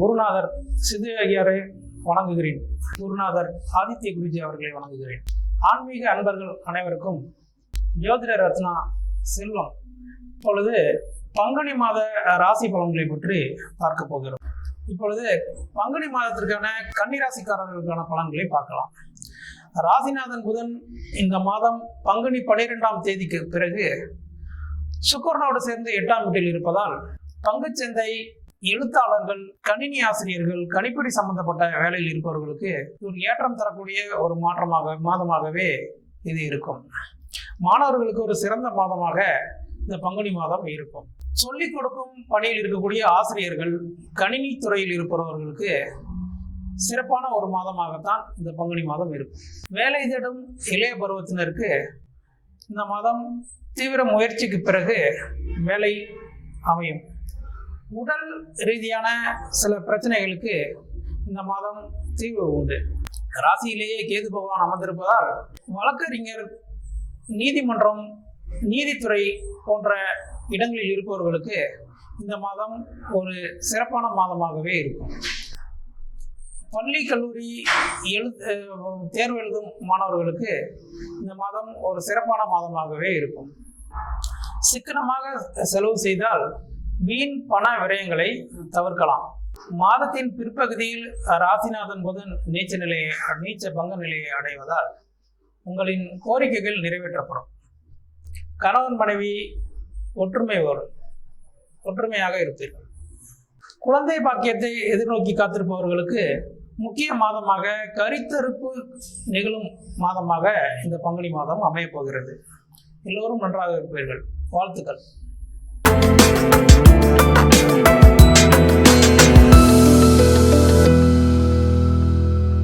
குருநாதர் சிது ஐயரை வணங்குகிறேன். குருநாதர் ஆதித்ய குருஜி அவர்களை வணங்குகிறேன். ஆன்மீக அன்பர்கள் அனைவருக்கும் ஜோதிட ரத்னா செல்வம். இப்பொழுது பங்குனி மாத ராசி பலன்களை பற்றி பார்க்க போகிறோம். இப்பொழுது பங்குனி மாதத்திற்கான கன்னிராசிக்காரர்களுக்கான பலன்களை பார்க்கலாம். ராசிநாதன் புதன் இந்த மாதம் பங்குனி பனிரெண்டாம் தேதிக்கு பிறகு சுக்கரனோடு சேர்ந்து எட்டாம் வீட்டில் இருப்பதால் பங்குச்சந்தை எழுத்தாளர்கள் கணினி ஆசிரியர்கள் கணிப்பொறி சம்பந்தப்பட்ட வேலையில் இருப்பவர்களுக்கு ஒரு ஏற்றம் தரக்கூடிய ஒரு மாற்றமாக மாதமாகவே இது இருக்கும். மாணவர்களுக்கு ஒரு சிறந்த மாதமாக இந்த பங்குனி மாதம் இருக்கும். சொல்லிக் கொடுக்கும் பணியில் இருக்கக்கூடிய ஆசிரியர்கள் கணினி துறையில் இருப்பவர்களுக்கு சிறப்பான ஒரு மாதமாகத்தான் இந்த பங்குனி மாதம் இருக்கும். வேலை தேடும் இளைய பருவத்தினருக்கு இந்த மாதம் தீவிர முயற்சிக்கு பிறகு வேலை அமையும். உடல் ரீதியான சில பிரச்சனைகளுக்கு இந்த மாதம் தீர்வு உண்டு. ராசியிலேயே கேது பகவான் அமர்ந்திருப்பதால் வழக்கறிஞர் நீதிமன்றம் நீதித்துறை போன்ற இடங்களில் இருப்பவர்களுக்கு இந்த மாதம் ஒரு சிறப்பான மாதமாகவே இருக்கும். பள்ளி கல்லூரி எழு தேர்வு எழுதும் மாணவர்களுக்கு இந்த மாதம் ஒரு சிறப்பான மாதமாகவே இருக்கும். சிக்கனமாக செலவு செய்தால் வீண் பண விரயங்களை தவிர்க்கலாம். மாதத்தின் பிற்பகுதியில் ராசிநாதன் புதன் நீச்ச நிலையை நீச்ச பங்க நிலையை அடைவதால் உங்களின் கோரிக்கைகள் நிறைவேற்றப்படும். கணவன் மனைவி ஒற்றுமை வரும். ஒற்றுமையாக இருப்பீர்கள். குழந்தை பாக்கியத்தை எதிர்நோக்கி காத்திருப்பவர்களுக்கு முக்கிய மாதமாக கரித்தறுப்பு நிகழும் மாதமாக இந்த பங்குனி மாதம் அமையப் போகிறது. எல்லோரும் நன்றாக இருப்பீர்கள். வாழ்த்துக்கள். Thank you.